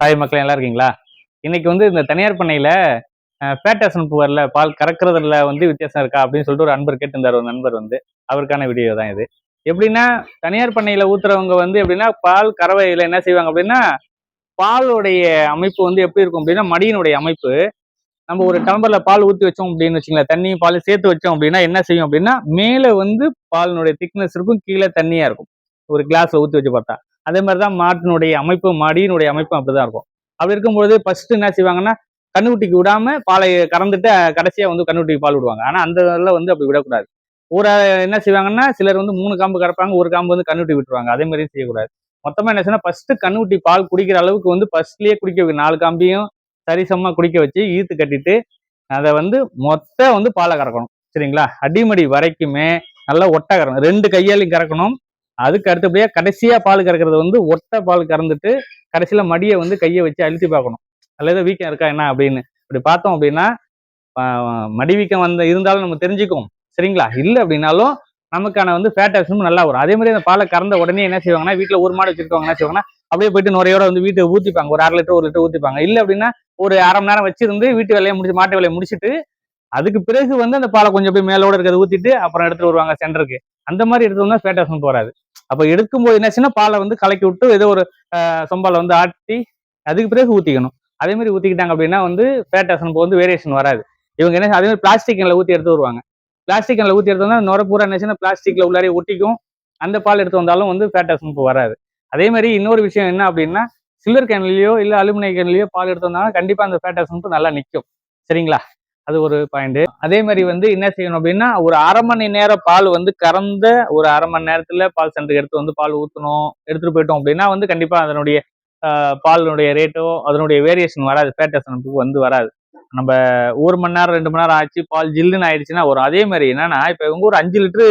Hi மக்களே நல்லா இருக்கீங்களா? இன்னைக்கு வந்து இந்த தனியார் பண்ணையில ஃபேட்டசன் புவர்ல பால் கறக்குறதுல வந்து வித்தியாசம் இருக்கா அப்படின்னு சொல்லிட்டு ஒரு அன்பர் கேட்டிருந்தார் ஒரு நண்பர் வந்து. அவருக்கான வீடியோ தான் இது. எப்படின்னா தனியார் பண்ணையில ஊத்துறவங்க வந்து எப்படின்னா பால் கறவையில என்ன செய்வாங்க அப்படின்னா பாலுடைய அமைப்பு வந்து எப்படி இருக்கும் அப்படின்னா மடியினுடைய அமைப்பு. நம்ம ஒரு டம்பரில் பால் ஊற்றி வச்சோம் அப்படின்னு வச்சுங்களேன் தண்ணியும் பால் சேர்த்து வச்சோம் அப்படின்னா என்ன செய்யும் அப்படின்னா மேலே வந்து பாலினுடைய திக்னஸ் இருக்கும் கீழே தண்ணியா இருக்கும். ஒரு கிளாஸ்ல ஊற்றி வச்சு பார்த்தா. அதே மாதிரி தான் மாட்டினுடைய அமைப்பு மாடியினுடைய அமைப்பும் அப்படிதான் இருக்கும். அப்படி இருக்கும்பொழுது ஃபர்ஸ்ட் என்ன செய்வாங்கன்னா கண்ணுக்குட்டிக்கு விடாம பாலை கறந்துட்டு கடைசியாக கடைசியா வந்து கண்ணுக்குட்டிக்கு பால் விடுவாங்க. ஆனா அந்த இதில் வந்து அப்படி விடக்கூடாது. ஒரு என்ன செய்வாங்கன்னா சிலர் வந்து மூணு காம்பு கறப்பாங்க ஒரு காம்பு வந்து கண்ணுட்டி விட்டுருவாங்க. அதே மாதிரியும் செய்யக்கூடாது. மொத்தமா என்ன செய்யணும் ஃபர்ஸ்ட் கண்ணுக்குட்டி பால் குடிக்கிற அளவுக்கு வந்து ஃபர்ஸ்ட்லயே குடிக்க வைக்க நாலு காம்பியும் சரிசமமா குடிக்க வச்சு ஈத்து கட்டிட்டு அதை வந்து மொத்த வந்து பாலை கறக்கணும். சரிங்களா? அடிமடி வரைக்குமே நல்லா ஒட்டை கறக்கணும். ரெண்டு கையாலையும் கறக்கணும். அதுக்கு அடுத்தபடியாக கடைசியாக பால் கறக்கிறது வந்து ஒட்டை பால் கறந்துட்டு கடைசியில் மடியை வந்து கையை வச்சு அழுத்தி பார்க்கணும். அல்லது ஏதோ வீக்கம் இருக்கா என்ன அப்படின்னு. இப்படி பார்த்தோம் அப்படின்னா மடி வீக்கம் வந்த இருந்தாலும் நம்ம தெரிஞ்சுக்குவோம். சரிங்களா? இல்லை அப்படின்னாலும் நமக்கான வந்து ஃபேட் ஆக்ஷனும் நல்லா வரும். அதே மாதிரி அந்த பாலை கறந்த உடனே என்ன செய்வாங்கன்னா வீட்டில் ஒரு மாடு வச்சிருக்கவங்க என்ன செய்வாங்கன்னா அப்படியே போயிட்டு நுரையோட வந்து வீட்டை ஊற்றிப்பாங்க ஒரு அரை லிட்டர் ஒரு லிட்டர் ஊற்றிப்பாங்க இல்லை அப்படின்னா ஒரு அரை மணி நேரம் வச்சிருந்து வீட்டு வேலையை முடிச்சு மாட்டு வேலையை முடிச்சுட்டு அதுக்கு பிறகு வந்து அந்த பாலை கொஞ்சம் போய் மேலோட இருக்கிறத ஊற்றிட்டு அப்புறம் எடுத்துட்டு வருவாங்க சென்டருக்கு அந்த மாதிரி எடுத்து வந்தால் ஃபேட் ஆக்ஷன் போகாது. அப்ப எடுக்கும்போது என்னாச்சுன்னா பாலை வந்து கலக்கி விட்டு ஏதோ ஒரு சொம்பால வந்து ஆட்டி அதுக்கு பிறகு ஊத்திக்கணும். அதே மாதிரி ஊத்திக்கிட்டாங்க அப்படின்னா வந்து ஃபேட் ஆக்ஷன் வந்து வேரியேஷன் வராது. இவங்க என்ன அதே மாதிரி பிளாஸ்டிக் கேன்ல ஊத்தி எடுத்து வருவாங்க பிளாஸ்டிக் கேன்ல ஊத்தி எடுத்து வந்தா நுர பூரா என்னச்சுன்னா பிளாஸ்டிக்ல உள்ளாரே ஒட்டிக்கும். அந்த பால் எடுத்து வந்தாலும் வந்து ஃபேட் ஆக்ஷன் வராது. அதே மாதிரி இன்னொரு விஷயம் என்ன அப்படின்னா சில்வர் கேன்லயோ இல்ல அலுமினிய கேன்லயோ பால் எடுத்து வந்தாலும் கண்டிப்பா அந்த ஃபேட் ஆக்ஷன் நல்லா நிற்கும் சரிங்களா? அது ஒரு பாயிண்ட் அதே மாதிரி வந்து என்ன செய்யணும் அப்படின்னா ஒரு அரை மணி நேரம் பால் வந்து கறந்த ஒரு அரை மணி நேரத்துல பால் சென்டருக்கு எடுத்து வந்து பால் ஊற்றணும் எடுத்துட்டு போயிட்டோம் அப்படின்னா வந்து கண்டிப்பா அதனுடைய பாலினுடைய ரேட்டோ அதனுடைய வேரியேஷன் வராது. ஃபேட்டஸ் வந்து வராது. நம்ம ஒரு மணி நேரம் ரெண்டு மணி நேரம் ஆச்சு பால் ஜில்லுன்னு ஆயிடுச்சுன்னா வரும் அதே மாதிரி என்னன்னா இப்ப இவங்க ஒரு அஞ்சு லிட்டரு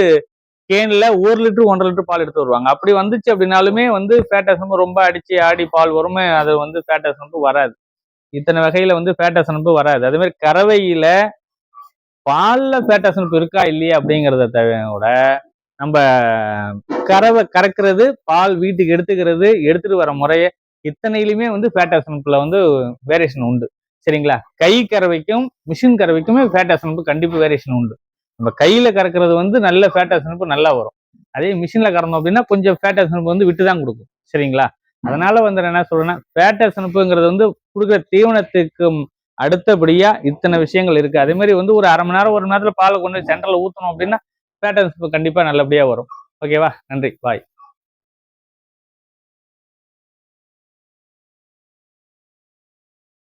கேன்ல ஒரு லிட்டர் ஒன்றரை லிட்டர் பால் எடுத்து வருவாங்க. அப்படி வந்துச்சு அப்படின்னாலுமே வந்து ஃபேட்டஸ் ரொம்ப அடிச்சு ஆடி பால் வருமே அது வந்து ஃபேட்டஸ் வராது. இத்தனை வகையில வந்து ஃபேட்டசனப்பு வராது. அதே மாதிரி கறவையில பால்ல அனுப்பு இருக்கா இல்லையா அப்படிங்கிறத தவிர நம்ம கறவை கறக்கிறது பால் வீட்டுக்கு எடுத்துக்கிறது எடுத்துட்டு வர முறைய இத்தனையிலுமே வந்து ஃபேட்டசனப்புல வந்து வேரியேஷன் உண்டு. சரிங்களா? கை கறவைக்கும் மிஷின் கறவைக்குமே ஃபேட்டசனப்பு கண்டிப்பா வேரியேஷன் உண்டு. நம்ம கையில கறக்கிறது வந்து நல்ல ஃபேட்டசனப்பு நல்லா வரும். அதே மிஷின்ல கறந்தோம் அப்படின்னா கொஞ்சம் ஃபேட்டசனப்பு வந்து விட்டு தான் கொடுக்கும். சரிங்களா? அதனால வந்து என்ன சொல்றேன்னா ஃபேட்டசனப்புங்கிறது வந்து கொடுக்குற தீவனத்துக்கு அடுத்தபடியா இத்தனை விஷயங்கள் இருக்கு. அதே மாதிரி வந்து ஒரு அரை மணி நேரம் ஒரு மணி நேரத்துல பாலை கொண்டு சென்டர்ல ஊத்தணும் அப்படின்னா ஃபேட்டசனப்பு கண்டிப்பா நல்லபடியா வரும். ஓகேவா நன்றி. பாய்